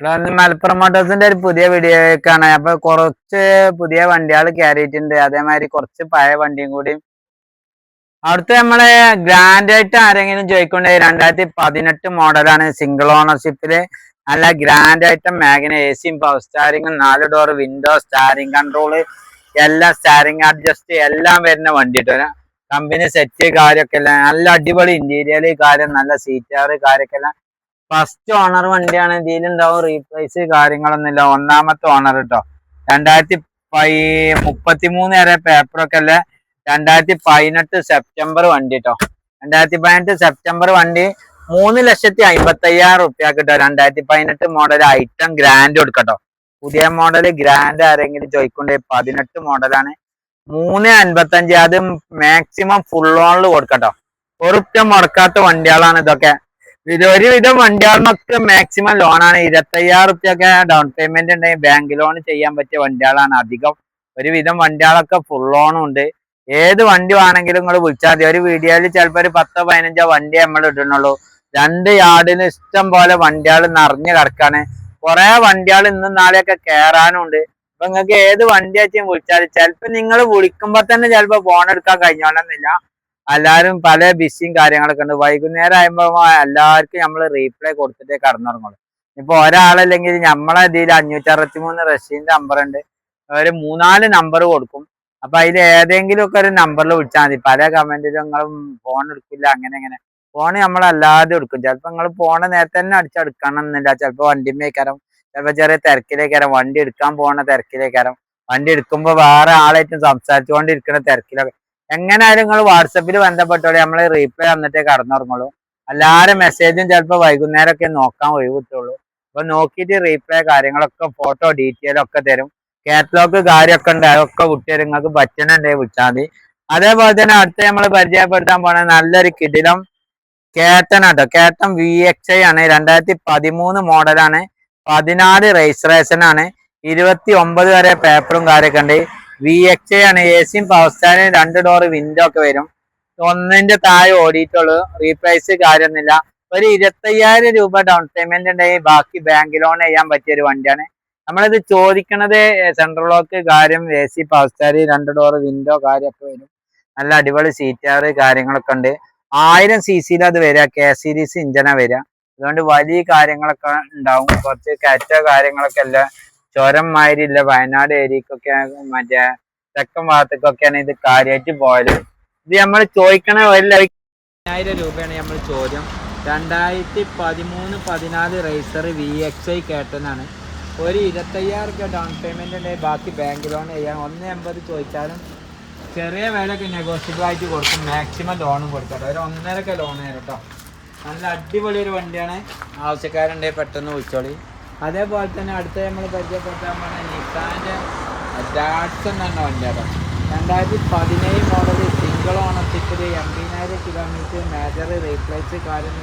ഇവിടെ മലപ്പുറം മോട്ടോഴ്സിന്റെ ഒരു പുതിയ വീഡിയോക്കാണ് അപ്പൊ കുറച്ച് പുതിയ വണ്ടികൾ കയറിയിട്ടുണ്ട് അതേമാതിരി കുറച്ച് പഴയ വണ്ടിയും കൂടി. അവിടുത്തെ നമ്മളെ ഗ്രാൻഡ് ആയിട്ട് ആരെങ്കിലും ചോദിക്കൊണ്ട് രണ്ടായിരത്തി പതിനെട്ട് മോഡലാണ് സിംഗിൾ ഓണർഷിപ്പിൽ നല്ല ഗ്രാൻഡ് ആയിട്ട് മാഗിന് എ സിയും പവർ സ്റ്റാരിങ്ങും നാല് ഡോർ വിൻഡോ സ്റ്റാരിങ് കൺട്രോൾ എല്ലാം സ്റ്റാരിങ് അഡ്ജസ്റ്റ് എല്ലാം വരുന്ന വണ്ടി കമ്പനി സെറ്റ് കാര്യമൊക്കെ എല്ലാം നല്ല അടിപൊളി ഇന്റീരിയർ കാര്യം നല്ല സീറ്റാറ് കാര്യമൊക്കെ എല്ലാം. ഫസ്റ്റ് ഓണർ വണ്ടിയാണ്. ഇതിലുണ്ടാവും റീപ്ലേസ് കാര്യങ്ങളൊന്നുമില്ല. ഒന്നാമത്തെ ഓണർ കേട്ടോ രണ്ടായിരത്തി പൈ മുപ്പത്തിമൂന്ന് വരെ പേപ്പറൊക്കെ അല്ലേ രണ്ടായിരത്തി പതിനെട്ട് സെപ്റ്റംബർ വണ്ടി കേട്ടോ രണ്ടായിരത്തി പതിനെട്ട് സെപ്റ്റംബർ വണ്ടി മൂന്ന് ലക്ഷത്തി അമ്പത്തി അയ്യായിരം റുപ്യ കിട്ടോ. രണ്ടായിരത്തി പതിനെട്ട് മോഡൽ ഐറ്റം ഗ്രാൻഡ് കൊടുക്കട്ടോ പുതിയ മോഡൽ ഗ്രാൻഡ് ആരെങ്കിലും ചോദിക്കൊണ്ട് പതിനെട്ട് മോഡലാണ് മൂന്ന് അൻപത്തഞ്ച് അത് മാക്സിമം ഫുൾ ഓണിൽ കൊടുക്കട്ടോ ഒറുപ്യ മുടക്കാത്ത വണ്ടികളാണ് ഇതൊക്കെ. ഇത് ഒരുവിധം വണ്ടികളിനൊക്കെ മാക്സിമം ലോണാണ് ഇരുപത്തയ്യായിരം റുപ്യൊക്കെ ഡൗൺ പേയ്മെന്റ് ഉണ്ടെങ്കിൽ ബാങ്ക് ലോൺ ചെയ്യാൻ പറ്റിയ വണ്ടികളാണ് അധികം ഒരുവിധം വണ്ടികളൊക്കെ ഫുൾ ലോണും ഉണ്ട്. ഏത് വണ്ടി വേണമെങ്കിലും നിങ്ങൾ വിളിച്ചാൽ മതി. ഒരു വീഡിയോയിൽ ചിലപ്പോൾ ഒരു പത്തോ പതിനഞ്ചോ വണ്ടി നമ്മൾ ഇടുന്നുള്ളൂ. രണ്ട് യാർഡിന് ഇഷ്ടം പോലെ വണ്ടികൾ നിറഞ്ഞു കിടക്കാണ്. കുറെ വണ്ടികൾ ഇന്നും നാളെയൊക്കെ കയറാനും ഉണ്ട് അപ്പൊ നിങ്ങൾക്ക് ഏത് വണ്ടി വെച്ചും വിളിച്ചാൽ ചിലപ്പോൾ നിങ്ങൾ വിളിക്കുമ്പോൾ തന്നെ ചിലപ്പോൾ ഫോൺ എടുക്കാൻ കഴിഞ്ഞോളന്നില്ല. എല്ലാവരും പല ബിസിയും കാര്യങ്ങളൊക്കെ ഉണ്ട്. വൈകുന്നേരം ആകുമ്പോൾ എല്ലാവർക്കും നമ്മൾ റീപ്ലൈ കൊടുത്തിട്ടേ കടന്നുറങ്ങുള്ളൂ. ഇപ്പൊ ഒരാളല്ലെങ്കിൽ നമ്മളെ ഇതിൽ അഞ്ഞൂറ്റി അറുപത്തി മൂന്ന് റഷ്യന്റെ നമ്പർ ഉണ്ട്. ഒരു മൂന്നാൽ നമ്പർ കൊടുക്കും. അപ്പൊ അതിൽ ഏതെങ്കിലും ഒക്കെ ഒരു നമ്പറിൽ വിളിച്ചാൽ മതി. പല കമന്റിലും നിങ്ങളും ഫോൺ എടുക്കില്ല അങ്ങനെ അങ്ങനെ ഫോൺ നമ്മൾ അല്ലാതെ എടുക്കും. ചിലപ്പോ നിങ്ങൾ പോണ നേരത്തെ തന്നെ അടിച്ചെടുക്കണം എന്നില്ല. ചിലപ്പോ വണ്ടിമേക്കാരം ചിലപ്പോ ചെറിയ തിരക്കിലേക്കാരം. വണ്ടി എടുക്കാൻ പോണ തിരക്കിലേക്കാരം. വണ്ടി എടുക്കുമ്പോൾ വേറെ ആളായിട്ടും സംസാരിച്ചുകൊണ്ടിരിക്കുന്ന തിരക്കിലൊക്കെ. എങ്ങനെയായാലും നിങ്ങൾ വാട്സപ്പിൽ ബന്ധപ്പെട്ടോളെ നമ്മൾ റീപ്ലൈ വന്നിട്ടേ കടന്നുറങ്ങുള്ളൂ. എല്ലാവരും മെസ്സേജും ചിലപ്പോൾ വൈകുന്നേരം ഒക്കെ നോക്കാൻ ഒഴിവിട്ടുള്ളൂ അപ്പൊ നോക്കിയിട്ട് റീപ്ലൈ കാര്യങ്ങളൊക്കെ ഫോട്ടോ ഡീറ്റെയിൽ ഒക്കെ തരും. കാറ്റലോഗ് കാര്യമൊക്കെ ഉണ്ട് അതൊക്കെ വിട്ടുതരും നിങ്ങൾക്ക് പറ്റണുണ്ടെങ്കിൽ വിളിച്ചാൽ മതി. അതേപോലെ തന്നെ അടുത്ത് നമ്മൾ പരിചയപ്പെടുത്താൻ പോണ നല്ലൊരു കിടിലം കേട്ടൻ കേട്ടോ കേട്ടൻ വി എക്സ് ഐ ആണ്. രണ്ടായിരത്തി പതിമൂന്ന് മോഡലാണ് പതിനാല് രജിസ്ട്രേഷൻ ആണ്. ഇരുപത്തി ഒമ്പത് വരെ പേപ്പറും കാര്യമൊക്കെ ഉണ്ട്. വി എക്സ് ആണ് എ സിയും പവർ സ്റ്റാൻഡും രണ്ട് ഡോർ വിൻഡോ ഒക്കെ വരും. ഒന്നിന്റെ താഴെ ഓടിയിട്ടുള്ളൂ റീപ്ലേസ് കാര്യമൊന്നുമില്ല. ഒരു ഇരുപത്തയ്യായിരം രൂപ ഡൗൺ പേയ്മെന്റ് ഉണ്ടെങ്കിൽ ബാക്കി ബാങ്ക് ലോൺ ചെയ്യാൻ പറ്റിയ ഒരു വണ്ടിയാണ്. നമ്മളിത് ചോദിക്കണത് സെൻട്രൽ ലോക്ക് കാര്യം എ സി പവർ സ്റ്റാൻഡ് രണ്ട് ഡോർ വിൻഡോ കാര്യമൊക്കെ വരും. നല്ല അടിപൊളി സീറ്റാറ് കാര്യങ്ങളൊക്കെ ഉണ്ട്. ആയിരം സി സിയിൽ അത് വരിക കെ സീരീസ് ഇഞ്ചനാണ് വരിക അതുകൊണ്ട് വലിയ കാര്യങ്ങളൊക്കെ ഉണ്ടാവും. കുറച്ച് കയറ്റോ കാര്യങ്ങളൊക്കെ അല്ല ചുരം മാതിരി ഇല്ല വയനാട് ഏരിയക്കൊക്കെ മറ്റേ തെക്കൻ ഭാഗത്തേക്കൊക്കെയാണ് ഇത് കാര്യമായിട്ട് പോയത്. ഇത് നമ്മൾ ചോദിക്കണ ഒരു ലക്ഷായിരം രൂപയാണ് നമ്മൾ ചോദ്യം. രണ്ടായിരത്തി പതിമൂന്ന് പതിനാല് റേസർ വി എക്സ് ഐ കേട്ടനാണ്. ഒരു ഇരുപത്തയ്യായിരം രൂപ ഡൗൺ പേയ്മെന്റ് ഉണ്ടെങ്കിൽ ബാക്കി ബാങ്ക് ലോൺ ചെയ്യാൻ ഒന്ന് എൺപത് ചോദിച്ചാലും ചെറിയ വിലയൊക്കെ നെഗോഷ്യബിൾ ആയിട്ട് കൊടുക്കും. മാക്സിമം ലോണും കൊടുക്കാം. ഒരു ഒന്നരക്കെ ലോൺ തരും കേട്ടോ നല്ല അടിപൊളി ഒരു വണ്ടിയാണ്. ആവശ്യക്കാരുണ്ടെങ്കിൽ പെട്ടെന്ന് വിളിച്ചോളി. അതേപോലെ തന്നെ അടുത്ത നമ്മൾ പരിചയപ്പെടുത്താൻ പറഞ്ഞ നിസാന്റെ ഡാഡ്സൺ എന്ന വണ്ടിയാണ് രണ്ടായിരത്തി പതിനേഴ് മോഡൽ സിംഗിൾ ഓണർഷിപ്പിൽ എൺപതിനായിരം കിലോമീറ്റർ മേജർ റീപ്ലേസ് കാര്യം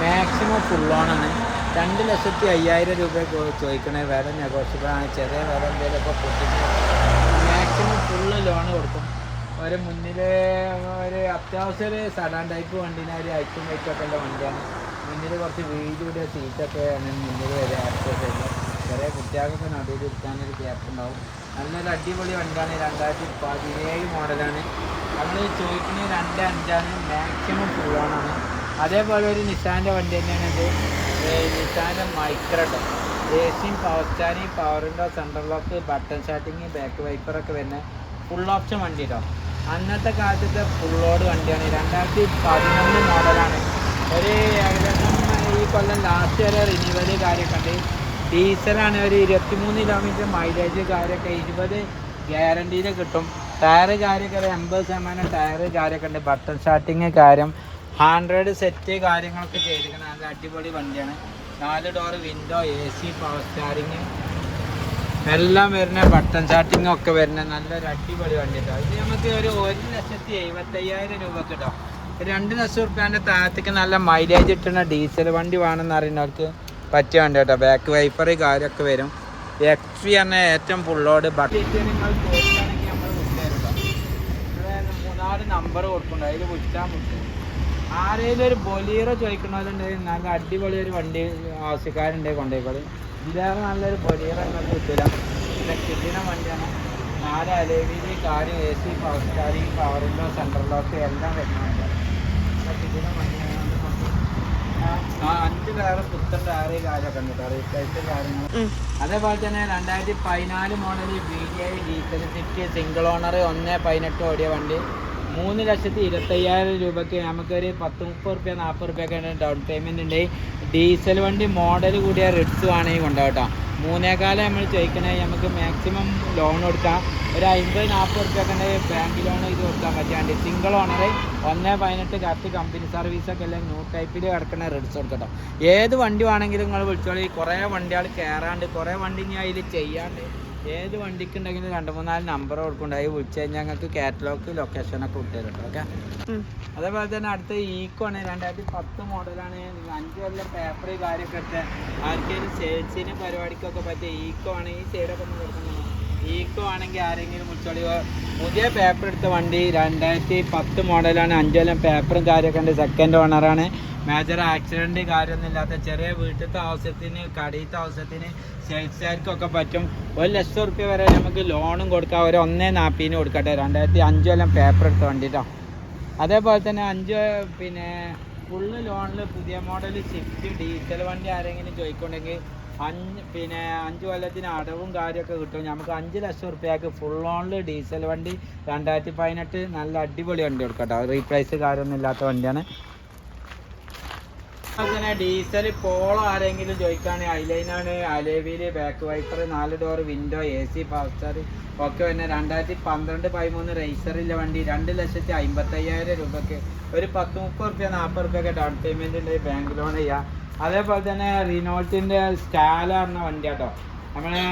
മാക്സിമം ഫുൾ ഓണാണ് രണ്ട് ലക്ഷത്തി അയ്യായിരം രൂപ ചോദിക്കണേ. വില നെഗോഷ്യബിളാണ് ചെറിയ വില എന്തെങ്കിലുമൊക്കെ പൊട്ടിച്ച് മാക്സിമം ഫുൾ ലോൺ കൊടുക്കും. ഒരു മുന്നിൽ ഒരു അത്യാവശ്യം ഒരു സഡാൻ ടൈപ്പ് വണ്ടീനെ ഒരു ഐറ്റും ഉള്ള വണ്ടിയാണ്. മുന്നിൽ കുറച്ച് വീതിയുടെ സീറ്റൊക്കെ ആണ്. മുന്നിൽ വരെ ആക്സസ് ചെറിയ കുട്ടികൾക്കൊക്കെ നടുവിൽ ഇരിക്കാനൊരു ഗ്യാപ്പ് ഉണ്ടാവും. നല്ലൊരു അടിപൊളി വണ്ടിയാണ്. രണ്ടായിരത്തി പതിനേഴ് മോഡലാണ് നമ്മൾ ചോദിക്കുന്നത് രണ്ട് അഞ്ചാണ്. മാക്സിമം ഫുള്ളാണ് അതേപോലെ ഒരു നിസാന്റെ വണ്ടി തന്നെയാണ് ഇത്. നിസാന്റെ മൈക്രോട്ടോ ഏസിയും power steering power window central lock button starting back വൈപ്പറൊക്കെ വരുന്ന ഫുൾ ഓപ്ഷൻ വണ്ടി കേട്ടോ അന്നത്തെ കാലത്തെ ഫുൾ ലോഡ് വണ്ടിയാണ്. രണ്ടായിരത്തി പതിനൊന്ന് മോഡലാണ് ഒരു ഏകദേശം ഈ കൊല്ലം ലാസ്റ്റ് വരെ റിന്യൂവൽ കാര്യമൊക്കെ ഉണ്ട്. ഡീസലാണ് ഒരു ഇരുപത്തിമൂന്ന് കിലോമീറ്റർ മൈലേജ് കാര്യമൊക്കെ ഇരുപത് ഗ്യാരണ്ടിയിൽ കിട്ടും. ടയർ കാര്യമൊക്കെ ഒരു എൺപത് ശതമാനം ടയർ കാര്യമൊക്കെ ഉണ്ട്. ബട്ടൺ സ്റ്റാർട്ടിങ് കാര്യം ഹൺഡ്രഡ് സെറ്റ് കാര്യങ്ങളൊക്കെ ചെയ്തിരിക്കണം നല്ല അടിപൊളി വണ്ടിയാണ്. നാല് door window A C power steering എല്ലാം വരുന്ന ബട്ടൺ സ്റ്റാർട്ടിങ് ഒക്കെ വരുന്ന നല്ലൊരു അടിപൊളി വണ്ടി കേട്ടോ ഇത് നമുക്ക് ഒരു ഒരു ലക്ഷത്തി എഴുപത്തയ്യായിരം രൂപ കിട്ടോ രണ്ട് ലക്ഷം റുപ്യാന്റെ താഴത്തേക്ക് നല്ല മൈലേജ് കിട്ടുന്ന ഡീസൽ വണ്ടി വേണമെന്ന് അറിയുന്നവർക്ക് പറ്റിയ വണ്ടി കേട്ടോ. ബാക്ക് വൈപ്പർ കാര്യമൊക്കെ വരും. എക്സ് പി പറഞ്ഞ ഏറ്റവും കേട്ടോ മൂന്നാൽ നമ്പർ കൊടുക്കുന്നുണ്ട്. അതിൽ വിളിച്ചാൽ വിട്ടു ആരെങ്കിലും ഒരു ബൊലീറോ ചോദിക്കണവരുണ്ടെങ്കിൽ നല്ല അടിപൊളി ഒരു വണ്ടി ആവശ്യക്കാരുണ്ടെങ്കിൽ കൊണ്ടുപോയിക്കോളി ഇതിലേറെ നല്ലൊരു ബൊലീറോ നിങ്ങൾക്ക് കിട്ടില്ല പിന്നെ കിട്ടുന്ന വണ്ടിയാണ്. നാല് അലേവിയിൽ കാര്യം A C power steering power window central lock എല്ലാം വരുന്നുണ്ട് കിട്ടുന്ന വണ്ടിയാണ് നമുക്ക് ആ അഞ്ച് ടയർ പുത്തൻ ടയർ കാര്യമൊക്കെ ഉണ്ട് കേട്ടോ റീപ്ലേസ് കാര്യങ്ങൾ. അതേപോലെ തന്നെ രണ്ടായിരത്തി പതിനാല് model B I diesel city single owner ഒന്ന് പതിനെട്ട് ഓടിയ വണ്ടി. മൂന്ന് ലക്ഷത്തി ഇരുപത്തയ്യായിരം രൂപയ്ക്ക് നമുക്കൊരു പത്ത് മുപ്പത് റുപ്യ നാൽപ്പത് റുപ്യൊക്കെ ഡൗൺ പേയ്മെന്റ് ഉണ്ട്. ഡീസൽ വണ്ടി മോഡൽ കൂടിയ റിഡ്സ് വേണമെങ്കിൽ കൊണ്ടുപോകട്ടോ മൂന്നേകാലം നമ്മൾ ചോദിക്കണേ നമുക്ക് മാക്സിമം ലോൺ കൊടുക്കാം. ഒരു അമ്പത് നാൽപ്പത് റുപ്യൊക്കെ ഉണ്ടെങ്കിൽ ബാങ്ക് ലോൺ ഇത് കൊടുക്കാൻ പറ്റാണ്ട് സിംഗിൾ ഓണർ ഒന്ന് പതിനെട്ട് കറക്റ്റ് കമ്പനി സർവീസൊക്കെ അല്ലെങ്കിൽ ന്യൂ ടൈപ്പിൽ കിടക്കുന്ന റെഡ്സ് കൊടുക്കട്ടോ. ഏത് വണ്ടി വേണമെങ്കിലും നിങ്ങൾ വിളിച്ചോളി. കുറേ വണ്ടികൾ കയറാണ്ട് കുറേ വണ്ടി ഇനി അതിൽ ചെയ്യാണ്ട് ഏത് വണ്ടിക്ക് ഉണ്ടെങ്കിലും രണ്ട് മൂന്നാൽ നമ്പർ കൊടുക്കുന്നുണ്ടായി വിളിച്ചു കഴിഞ്ഞാൽ ഞങ്ങൾക്ക് കാറ്റലോഗ് ലൊക്കേഷനൊക്കെ വിട്ടുതരും ഓക്കെ അതേപോലെ തന്നെ അടുത്ത ഈക്കോ ആണ്. രണ്ടായിരത്തി പത്ത് മോഡലാണ് അഞ്ച് കൊല്ലം പേപ്പർ കാര്യമൊക്കെ എടുത്ത് ആർക്കെങ്കിലും സെയിൽസിന് പരിപാടിക്കൊക്കെ പറ്റിയ ഈക്കോ ആണ്. ഈ സൈഡൊക്കെ ഒന്ന് കൊടുക്കുന്നത് ഈക്കോ ആണെങ്കിൽ ആരെങ്കിലും വിളിച്ചോളിയോ പുതിയ പേപ്പർ എടുത്ത വണ്ടി രണ്ടായിരത്തി പത്ത് മോഡലാണ് അഞ്ച് കൊല്ലം പേപ്പറും കാര്യമൊക്കെ ഉണ്ട്. സെക്കൻഡ് ഓണറാണ് മേജർ ആക്സിഡന്റ് കാര്യമൊന്നും ഇല്ലാത്ത ചെറിയ വീട്ടിലത്തെ ആവശ്യത്തിന് കടയിലത്തെ ആവശ്യത്തിന് സെയിൽസുകാർക്കൊക്കെ പറ്റും. ഒരു ലക്ഷം റുപ്യ വരെ നമുക്ക് ലോണും കൊടുക്കാം. ഒരു ഒന്നേ നാൽപ്പതിന് കൊടുക്കട്ടെ. രണ്ടായിരത്തി അഞ്ച് കൊല്ലം പേപ്പർ എടുത്ത വണ്ടിട്ടോ. അതേപോലെ തന്നെ അഞ്ച് പിന്നെ ഫുള്ള് ലോണിൽ പുതിയ മോഡൽ സ്വിഫ്റ്റ് ഡീസൽ വണ്ടി ആരെങ്കിലും ചോദിക്കുന്നുണ്ടെങ്കിൽ അഞ്ച് പിന്നെ അഞ്ച് കൊല്ലത്തിന് അടവും കാര്യമൊക്കെ കിട്ടും. നമുക്ക് അഞ്ച് ലക്ഷം റുപ്യക്ക് ഫുൾ ഓണിൽ ഡീസൽ വണ്ടി രണ്ടായിരത്തി പതിനെട്ട് നല്ല അടിപൊളി വണ്ടി കൊടുക്കട്ടോ. റീപ്രൈസ് കാര്യമൊന്നും ഇല്ലാത്ത വണ്ടിയാണ്. അങ്ങനെ ഡീസൽ പോളോ ആരെങ്കിലും ചോദിക്കുകയാണെങ്കിൽ ഐലൈനാണ് അലേവിയിൽ ബാക്ക് വൈപ്പർ നാല് door window A C power star ഒക്കെ പിന്നെ രണ്ടായിരത്തി പന്ത്രണ്ട് പതിമൂന്ന് റേസറിലെ വണ്ടി. രണ്ട് ലക്ഷത്തി അമ്പത്തയ്യായിരം രൂപയ്ക്ക് ഒരു പത്ത് മുപ്പത് റുപ്യ നാൽപ്പത് റുപ്യൊക്കെ ഡൗൺ പേയ്മെന്റ് ഉണ്ട് ബാങ്ക് ലോൺ ചെയ്യാം അതേപോലെ തന്നെ റിനോൾട്ടിന്റെ സ്കാല പറഞ്ഞ വണ്ടി കേട്ടോ നമ്മളെ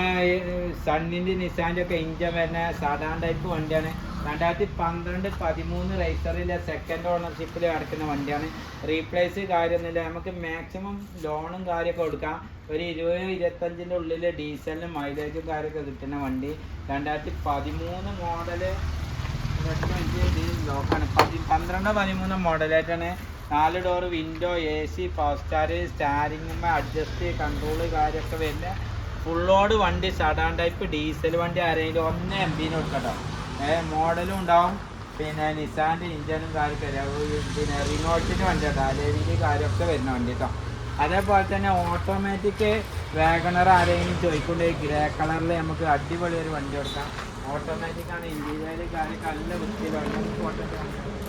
സണ്ണിന്റെ നിസാന്റെ ഒക്കെ ഇഞ്ചൻ വരുന്ന സാധാരണ ടൈപ്പ് വണ്ടിയാണ്. രണ്ടായിരത്തി പന്ത്രണ്ട് പതിമൂന്ന് റേസറിലെ സെക്കൻഡ് ഓണർഷിപ്പിൽ കിടക്കുന്ന വണ്ടിയാണ്. റീപ്ലേസ് കാര്യമൊന്നുമില്ല. നമുക്ക് മാക്സിമം ലോണും കാര്യമൊക്കെ കൊടുക്കാം. ഒരു ഇരുപത് ഇരുപത്തഞ്ചിന്റെ ഉള്ളിൽ ഡീസലിനും മൈലേജും കാര്യമൊക്കെ കിട്ടുന്ന വണ്ടി. രണ്ടായിരത്തി പതിമൂന്ന് മോഡൽ ലോക്കാണ് പതി പന്ത്രണ്ട് പതിമൂന്ന് മോഡലായിട്ടാണ് നാല് door window A C power star steering adjust control കാര്യമൊക്കെ വരുന്ന ഫുള്ളോട് വണ്ടി സഡാൻ ടൈപ്പ് ഡീസൽ വണ്ടി ആരെങ്കിലും ഒന്ന് എം ബിന് കൊടുക്കട്ടോ. ഏഹ് മോഡലും ഉണ്ടാവും. പിന്നെ നിസാന്റെ ഇഞ്ചനും വരാം. പിന്നെ റിനോൾട്ടിന്റെ വണ്ടി കേട്ടോ. അലേവിന്റെ കാര്യമൊക്കെ വരുന്ന വണ്ടി കേട്ടോ. അതേപോലെ തന്നെ ഓട്ടോമാറ്റിക് വാഗണർ ആരെങ്കിലും ചോദിക്കൊണ്ട് ഗ്രേ കളറിൽ നമുക്ക് അടിപൊളി ഒരു വണ്ടി കൊടുക്കാം. ഓട്ടോമാറ്റിക്കാണ് ആണ്. കാര്യം നല്ല വൃത്തിയിലാണ് ഓട്ടോമാറ്റിക്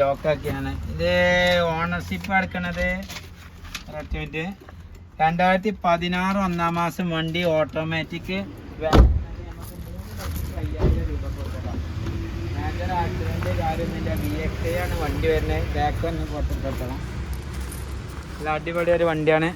ലോക്കാക്കിയാണ്. ഇത് ഓണർഷിപ്പ് എടുക്കണത് കറക്റ്റ് രണ്ടായിരത്തി പതിനാറ് ഒന്നാം മാസം വണ്ടി ഓട്ടോമാറ്റിക് അടിപൊളി ഒരു വണ്ടിയാണ്.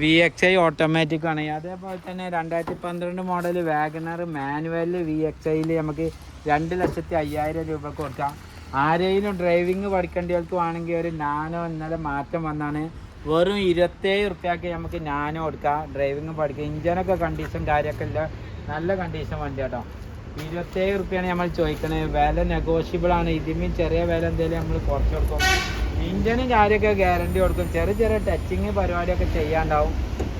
വി എക്സ് ഐ ഓട്ടോമാറ്റിക് ആണ്. അതേപോലെ തന്നെ രണ്ടായിരത്തി പന്ത്രണ്ട് model WagonR manual V X ഐയിൽ നമുക്ക് രണ്ട് ലക്ഷത്തി അയ്യായിരം രൂപ കൊടുക്കാം. ആരെങ്കിലും ഡ്രൈവിംഗ് പഠിക്കേണ്ടവർക്കുവാണെങ്കിൽ ഒരു നാനോ ഇന്നലെ മാറ്റം വന്നാണ്. വെറും ഇരുപത്തേഴ് റുപ്യക്ക് നമുക്ക് നാനോ കൊടുക്കാം. ഡ്രൈവിംഗ് പഠിക്കാം ഇഞ്ചനൊക്കെ കണ്ടീഷൻ കാര്യമൊക്കെ ഇല്ല. നല്ല കണ്ടീഷൻ വണ്ടി കേട്ടോ. ഇരുപത്തേഴ് റുപ്യാണ് നമ്മൾ ചോദിക്കുന്നത് വില നെഗോഷ്യബിൾ ആണ്. ഇതിമേ ചെറിയ വില എന്തെങ്കിലും നമ്മൾ കുറച്ച് കൊടുക്കും. ഇഞ്ചനും കാര്യമൊക്കെ ഗ്യാരണ്ടി കൊടുക്കും. ചെറിയ ചെറിയ ടച്ചിങ് പരിപാടിയൊക്കെ ചെയ്യാണ്ടാവും.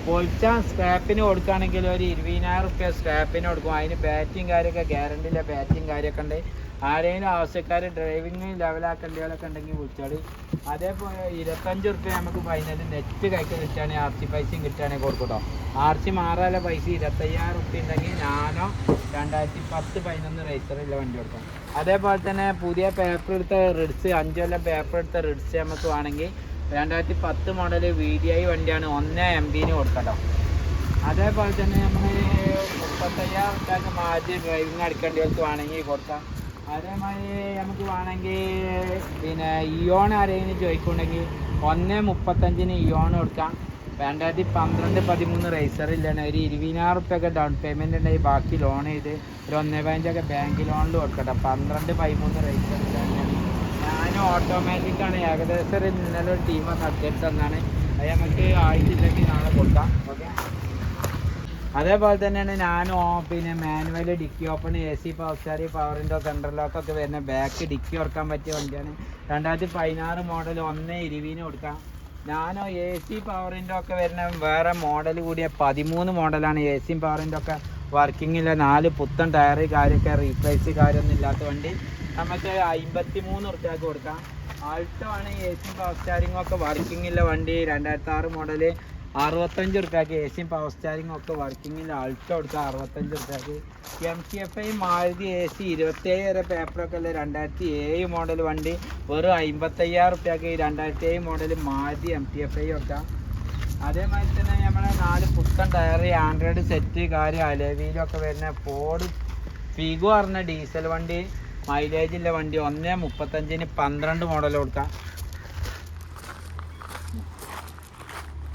പൊളിച്ചാൽ സ്ക്രാപ്പിന് കൊടുക്കുകയാണെങ്കിൽ ഒരു ഇരുപതിനായിരം റുപ്യ സ്ക്രാപ്പിന് കൊടുക്കും. അതിന് ബാറ്റിങ് കാര്യമൊക്കെ ഗ്യാരണ്ടിയിലെ ബാറ്റിങ് കാര്യമൊക്കെ ഉണ്ട്. ആരെങ്കിലും ആവശ്യക്കാർ ഡ്രൈവിംഗ് ലെവലാക്കേണ്ടവരൊക്കെ ഉണ്ടെങ്കിൽ വിളിച്ചാൽ അതേപോലെ ഇരുപത്തഞ്ച് റുപ്യ നമുക്ക് ഫൈനൽ നെറ്റ് കൈക്ക് കിട്ടുകയാണെങ്കിൽ ആർ സി പൈസയും കിട്ടുകയാണെങ്കിൽ കൊടുക്കട്ടോ ആർ സി മാറാതെ പൈസ ഇരുപത്തയ്യായിരം റുപ്യ ഉണ്ടെങ്കിൽ ഞാനോ രണ്ടായിരത്തി പത്ത് പതിനൊന്ന് റേസറില്ല വണ്ടി കൊടുക്കാം. അതേപോലെ തന്നെ പുതിയ പേപ്പർ എടുത്ത റിഡ്സ് അഞ്ച് കൊല്ലം പേപ്പർ എടുത്ത റിഡ്സ് നമുക്ക് വേണമെങ്കിൽ രണ്ടായിരത്തി പത്ത് മോഡൽ വി ഡി ഐ വണ്ടിയാണ് ഒന്ന് എം ബിന് കൊടുക്കട്ടോ അതേപോലെ തന്നെ നമ്മൾ മുപ്പത്തയ്യായിരം റുപ്യക്ക് മാറ്റി ഡ്രൈവിംഗ് അടിക്കേണ്ടവർക്ക് വേണമെങ്കിൽ കൊടുക്കാം. അതേമാതിരി നമുക്ക് വേണമെങ്കിൽ പിന്നെ ഇയോൺ ആരെങ്കിലും ചോദിക്കുന്നുണ്ടെങ്കിൽ ഒന്ന് മുപ്പത്തഞ്ചിന് ഇയോൺ കൊടുക്കാം. രണ്ടായിരത്തി പന്ത്രണ്ട് പതിമൂന്ന് റേസറില്ലാണ് ഒരു ഇരുപതിനായിരം റുപ്യൊക്കെ ഡൗൺ പേയ്മെന്റ് ഉണ്ടെങ്കിൽ ബാക്കി ലോൺ ചെയ്ത് ഒരു ഒന്നേ പതിനഞ്ചൊക്കെ ബാങ്ക് ലോണിൽ കൊടുക്കട്ടെ. പന്ത്രണ്ട് പതിമൂന്ന് റേസറിലാണ് ഞാൻ ഓട്ടോമാറ്റിക്കാണ് ഏകദേശം ഇന്നലെ ഒരു ടീം വന്ന് അപ്ഡേറ്റ് തന്നാണ്. അത് നമുക്ക് ആയിട്ടില്ലെങ്കിൽ നാളെ കൊടുക്കാം. ഓക്കെ അതേപോലെ തന്നെയാണ് ഞാൻ പിന്നെ manual dickey open A C power central lock ഒക്കെ വരുന്ന ബാക്ക് ഡിക്കി ഓർക്കാൻ പറ്റിയ വണ്ടിയാണ്. രണ്ടായിരത്തി പതിനാറ് മോഡൽ ഒന്ന് ഇരുപതിന് കൊടുക്കാം. ഞാനോ എ സി പവറിന്റെ ഒക്കെ വരുന്ന വേറെ മോഡൽ കൂടിയ പതിമൂന്ന് മോഡലാണ് എ സിയും പവറിന്റെ ഒക്കെ വർക്കിങ്ങിലെ നാല് പുത്തൻ ടയർ കാര്യമൊക്കെ റീപ്ലേസ് കാര്യമൊന്നും ഇല്ലാത്ത വണ്ടി. നമുക്ക് അമ്പത്തി മൂന്ന് ഉറുപ്പ്യക്ക് കൊടുക്കാം. ആൾട്ടോ ആണ് എ സി പവർ സ്റ്റാരിങ് ഒക്കെ വർക്കിംഗ് വണ്ടി. രണ്ടായിരത്തി ആറ് മോഡൽ അറുപത്തഞ്ച് ഉറുപ്പ്യക്ക് എ സിയും പവർ സ്റ്റാരിങ് ഒക്കെ വർക്കിങ്ങിൽ അൾട്ടോ കൊടുക്കാം അറുപത്തഞ്ച് ഉറുപ്പ്യക്ക്. M C F I Maruti A C ഇരുപത്തേഴ് വരെ പേപ്പറൊക്കെ അല്ലേ രണ്ടായിരത്തി ഏഴ് മോഡൽ വണ്ടി. വെറും അമ്പത്തയ്യായിരം ഉറുപ്പ്യക്ക് രണ്ടായിരത്തി ഏഴ് model Maruti M T F I ഒക്കെ അതേമാതിരി തന്നെ നമ്മളെ നാല് പുത്തൻ ടയർ ആൻഡ്രോയിഡ് സെറ്റ് കാര്യം അലവിയിലൊക്കെ വരുന്ന ഫോർഡ് ഫിഗോ പറഞ്ഞ ഡീസൽ വണ്ടി. മൈലേജ് ഉള്ള വണ്ടി ഒന്നേ മുപ്പത്തഞ്ചിന് പന്ത്രണ്ട് മോഡൽ കൊടുക്കാം.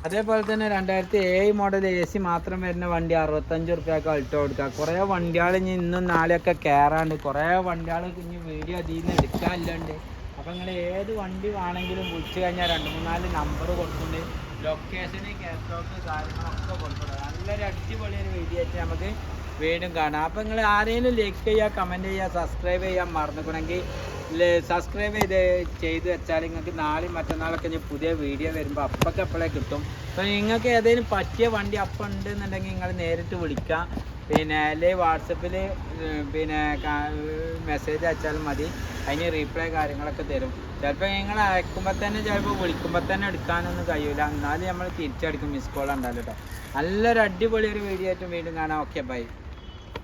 അതേപോലെ തന്നെ രണ്ടായിരത്തി ഏഴ് മോഡൽ എ സി മാത്രം വരുന്ന വണ്ടി അറുപത്തഞ്ച് റുപ്യക്ക് അൾട്ടോ കൊടുക്കുക. കുറേ വണ്ടികൾ ഇനി ഇന്നും നാളെയൊക്കെ കയറാണ്ട് കുറേ വണ്ടികൾ ഇനി വീഡിയോ അതിൽ നിന്ന് എടുക്കാനില്ലുണ്ട് അപ്പം നിങ്ങൾ ഏത് വണ്ടി വേണമെങ്കിലും വിളിച്ചു കഴിഞ്ഞാൽ രണ്ട് മൂന്നാൽ നമ്പർ കൊടുക്കുന്നുണ്ട് ലൊക്കേഷന് കേട്ടോക്ക് കാര്യങ്ങളൊക്കെ കൊടുക്കണം നല്ലൊരു അടിപൊളി ഒരു വീഡിയോ ആയിട്ട് നമുക്ക് വീണ്ടും കാണാം. അപ്പം നിങ്ങൾ ആരെങ്കിലും ലൈക്ക് ചെയ്യുക കമന്റ് ചെയ്യുക സബ്സ്ക്രൈബ് ചെയ്യാൻ മറന്നിക്കണമെങ്കിൽ സബ്സ്ക്രൈബ് ചെയ്ത് ചെയ്ത് വെച്ചാൽ നിങ്ങൾക്ക് നാളെയും മറ്റന്നാളൊക്കെ ഞാൻ പുതിയ വീഡിയോ വരുമ്പോൾ അപ്പൊക്കെ അപ്പോഴേ കിട്ടും. അപ്പം നിങ്ങൾക്ക് ഏതെങ്കിലും പറ്റിയ വണ്ടി അപ്പം ഉണ്ടെന്നുണ്ടെങ്കിൽ നിങ്ങൾ നേരിട്ട് വിളിക്കാം. പിന്നെ അല്ലെങ്കിൽ വാട്സപ്പിൽ പിന്നെ മെസ്സേജ് അയച്ചാൽ മതി. അതിന് റീപ്ലൈ കാര്യങ്ങളൊക്കെ തരും. ചിലപ്പോൾ നിങ്ങൾ അയക്കുമ്പോൾ തന്നെ ചിലപ്പോൾ വിളിക്കുമ്പോൾ തന്നെ എടുക്കാനൊന്നും കഴിയില്ല എന്നാലും നമ്മൾ തിരിച്ചടിക്കും. മിസ് കോൾ കേട്ടോ നല്ലൊരു അടിപൊളി ഒരു വീഡിയോ ആയിട്ട് വീണ്ടും കാണാം. Okay bye